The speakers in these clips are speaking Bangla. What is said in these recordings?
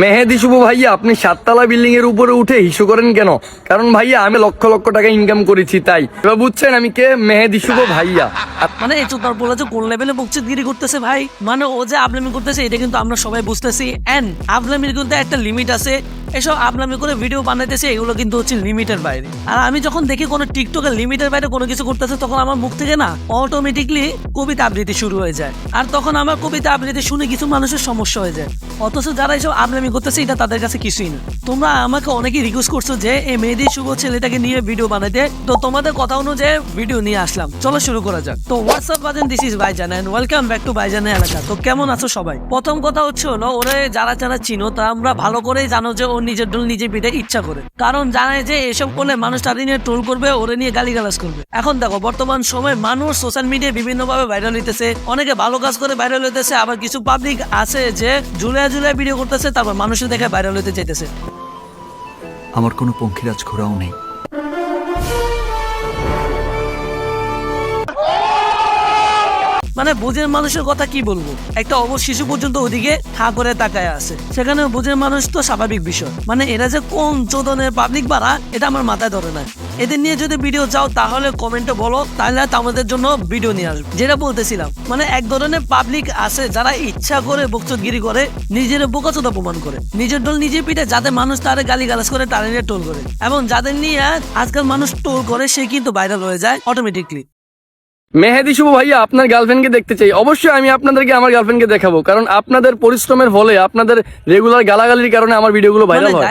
মেহেদি শুভ ভাইয়া, আপনি সাততলা বিল্ডিং এর উপরে উঠে হিসু করেন কেন? কারণ ভাইয়া, আমি লক্ষ লক্ষ টাকা ইনকাম করেছি, তাই। এবার বুঝছেন আমি কে? মেহেদি শুভ ভাইয়া। মানে এই তোর বলে যে কোন লেভেলে বকচিতগিরি করতেছে ভাই। মানে ও যে আবলামি করতেছে, এটা কিন্তু আমরা সবাই বুঝতেছি। এন্ড আবলামির কিন্তু একটা লিমিট আছে। এসব আপলামি করে ভিডিও বানাইতেছে, এগুলো কিন্তু হচ্ছে লিমিটের বাইরে। আর আমি যখন দেখি কোনো টিকটকের লিমিটের বাইরে কোনো কিছু করতেছে, তখন আমার মুখ থেকে না অটোমেটিকলি কবিতা আবৃত্তি শুরু হয়ে যায়। আর তখন আমার কবিতা আবৃত্তি শুনে কিছু মানুষের সমস্যা হয়ে যায়। অথচ যারা এসব আপলামি করতেছে, এটা তাদের কাছে কিছুই না। তোমরা আমাকে অনেকেই রিকোয়েস্ট করছ যে, এই মেয়েদের শুভ ছেলেটাকে নিয়ে ভিডিও বানাইতে। তো তোমাদের কথা অনুযায়ী ভিডিও নিয়ে আসলাম। চলো শুরু করা যাক। তো হোয়াটসঅ্যাপ বাজেন দিস ইজ ভাইজান এন্ড ওয়েলকাম ব্যাক টু ভাইজানের এলাকা। তো কেমন আছো সবাই? প্রথম কথা হচ্ছে হলো, ওরে যারা যারা চিনো, তা আমরা ভালো করেই জানো যে ও নিজের ডোল নিজে পিঠে ইচ্ছা করে। কারণ জানে যে এসব করলে মানুষ তাদের নিয়ে ট্রোল করবে, ওরে নিয়ে গালিগালাজ করবে। এখন দেখো, বর্তমান সময় মানুষ সোশ্যাল মিডিয়ায় বিভিন্ন ভাবে ভাইরাল হইতেছে। অনেকে ভালো কাজ করে ভাইরাল হইতেছে, আবার কিছু পাবলিক আছে যে জুলাই জুলাই ভিডিও করতেছে, তারপর মানুষের দেখে ভাইরাল হইতে চাইতেছে। আমার কোনো পঙ্খিরাজ ঘোরাও নেই। মানে বুঝের মানুষের কথা কি বলব? একটা অবশ শিশু পর্যন্ত ওদিকে হা করে তাকায় আছে। সেখানে বুঝের মানুষ তো স্বাভাবিক বিষয়। মানে এরা যে কোন চোদনের পাবলিক বাড়া, এটা আমার মাথায় ধরে না। এদের নিয়ে যদি ভিডিও চাও, তাহলে কমেন্টে বলো। তাহলে আমাদের জন্য ভিডিও নিয়ে আসবে। যেটা বলতেছিলাম মানে এক ধরনের পাবলিক আছে যারা ইচ্ছা করে বকচতগিরি করে, নিজের বোকাচোদা প্রমাণ করে। নিজের দল নিজে পিঠে যাতে মানুষ তারে গালি গালাজ করে, তারা নিয়ে টোল করে। এবং যাদের নিয়ে আজকাল মানুষ টোল করে, সে কিন্তু ভাইরাল হয়ে যায় অটোমেটিকলি মেহেদি শুভ ভাইয়া আপনার গার্লফ্রেন্ডকে দেখতে চাই। অবশ্যই আমি আপনাদেরকে আমার গার্লফ্রেন্ডকে দেখাবো কারণ আপনাদের পরিশ্রমের ফলে আপনাদের রেগুলার গালাগালির কারণে আমার ভিডিওগুলো ভাইরাল হয়।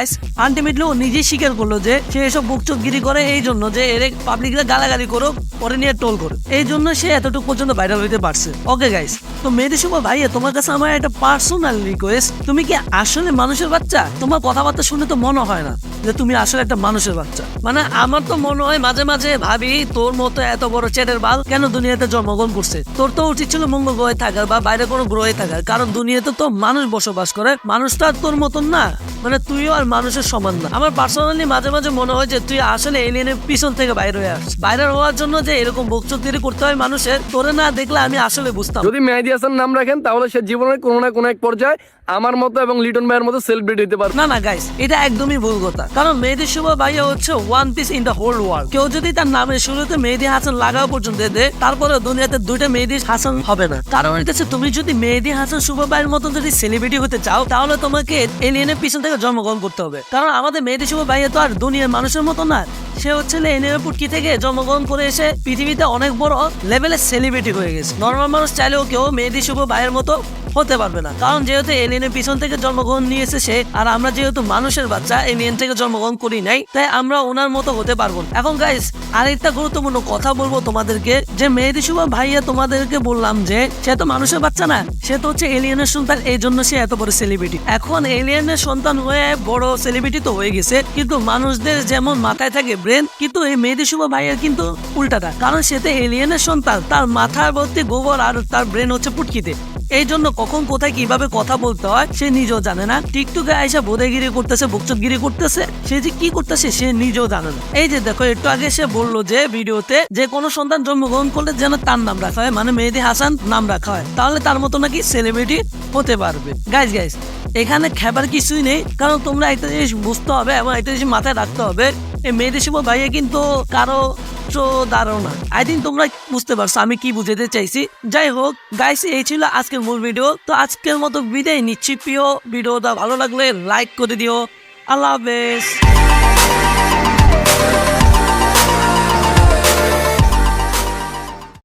আলটিমেটলি ও নিজেই স্বীকার করল যে সে এসব বুকচুকগিরি করে এই জন্য যে এর পাবলিকরা গালাগালি করো পরে নিয়ে টোল করে। এই জন্য সে এতটুকু পর্যন্ত ভাইরাল হইতে পারছে। ওকে গাইস তো মেহেদি শুভ ভাইয়া তোমার কাছে আমার একটা পার্সোনাল রিকোয়েস্ট তুমি কি আসলে মানুষের বাচ্চা? তোমার কথাবার্তা শুনে তো মনে হয় না যে তুমি আসলে একটা মানুষের বাচ্চা। মানে আমার তো মনে হয় মাঝে মাঝে ভাবি তোর মতো এত বড় চেটের বাল কেন দুনিয়াতে জন্মগ্রহণ করছে। তোর তো উচিত ছিল মঙ্গল গ্রহে থাকার বা বাইরে কোনো গ্রহে থাকার কারণ দুনিয়াতে তো মানুষ বসবাস করে। মানুষ তো আর তোর মতন না। মানে তুইও আর মানুষের সমান না। আমার পার্সোনালি মাঝে মাঝে মনে হয় যে তুই আসলে এলিয়েনের পিছন থেকে বাইরে হয়ে আসছিস। বাইরে হওয়ার জন্য যে এরকম বকচুক্তিরি করতে হয় মানুষের তোরে না দেখলে আমি আসলে বুঝতাম যদি মেহেদি হাসান নাম রাখেন তাহলে সে জীবনের কোনো না কোনো এক পর্যায়ে আমার মতো এবং লিটন ভাইয়ের মতো সেলিব্রিটি হতে পারবে। না না গাইস এটা একদমই ভুল কথা। কারণ মেহেদি শুভ ভাইয়া হচ্ছে one piece in the whole world কেউ যদি তার নামের শুরুতে মেহেদি হাসান লাগাও পর্যন্ত দে তারপরে দুনিয়াতে দুইটা মেহেদি হাসান হবে না। কারণ হচ্ছে তুমি যদি মেহেদি হাসান শুভ ভাইয়ের মতো যদি সেলিব্রিটি হতে চাও, তাহলে তোমাকে এলিয়েনের পিছন থেকে জন্মগ্রহণ করতে হবে। কারণ আমাদের মেহেদি শুভ ভাইয়া তো আর দুনিয়ার মানুষের মতো না, সে হচ্ছে এলিয়েনের পুটকি থেকে জন্মগ্রহণ করে এসে পৃথিবীতে অনেক বড় লেভেলের সেলিব্রিটি হয়ে গেছে। নর্মাল মানুষ চাইলেও কেউ মেহেদি শুভ ভাইয়ের মতো হতে পারবে না। কারণ যেহেতু এলিয়েনের পিছন থেকে জন্মগ্রহণ নিয়েছে সে, আর আমরা যেহেতু মানুষের বাচ্চা এলিয়েন থেকে জন্মগ্রহণ করি নাই, তাই আমরা ওনার মতো হতে পারব। এখন গাইস আরেকটা গুরুত্বপূর্ণ কথা বলব তোমাদেরকে, যে মেহেদি শুভা ভাইয়া তোমাদেরকে বললাম যে, সে তো মানুষের বাচ্চা না, সে তো হচ্ছে এলিয়েনের সন্তান, এই জন্য সে এত বড় সেলিব্রিটি এখন এলিয়েনের সন্তান হয়ে বড় সেলিব্রিটি তো হয়ে গেছে, কিন্তু মানুষদের যেমন মাথায় থাকে ব্রেন কিন্তু এই মেহেদি শুভা ভাইয়ের কিন্তু উল্টাটা। কারণ সে তো এলিয়েনের সন্তান, তার মাথার ভর্তি গোবর আর তার ব্রেন হচ্ছে পুটকিতে এই জন্য কখন, কোথায়, কীভাবে কথা বলতে হয়, সে নিজেও জানে না। টিকটকে আইসা বোধেগিরি করতেছে বকচতগিরি করতেছে। সে যে কি করতেছে, সে নিজেও জানে না। এই যে দেখো, একটু আগে সে বলল যে, ভিডিওতে যে কোনো সন্তান জন্মগ্রহণ করলে যেন তার নাম রাখা হয় মানে মেহেদি হাসান নাম রাখা হয়। তাহলে তার মতো নাকি সেলিব্রিটি হতে পারবে। গাইজ গাইজ এখানে খেবার কিছুই নেই, কারণ তোমরা একটা জিনিস বুঝতে হবে এবং একটা জিনিস মাথায় রাখতে হবে। এই মেয়েদের সময় ভাইয়া কিন্তু কারও ধারণা আই থিঙ্ক তোমরা বুঝতে পারছ, আমি কি বুঝাতে চাইছি। যাই হোক গাইস এই ছিল আজকের মূল ভিডিও তো আজকের মতো বিদায় নিচ্ছি, প্রিয়। ভিডিওটা ভালো লাগলে লাইক করে দিও। আল্লাহ হাফেজ।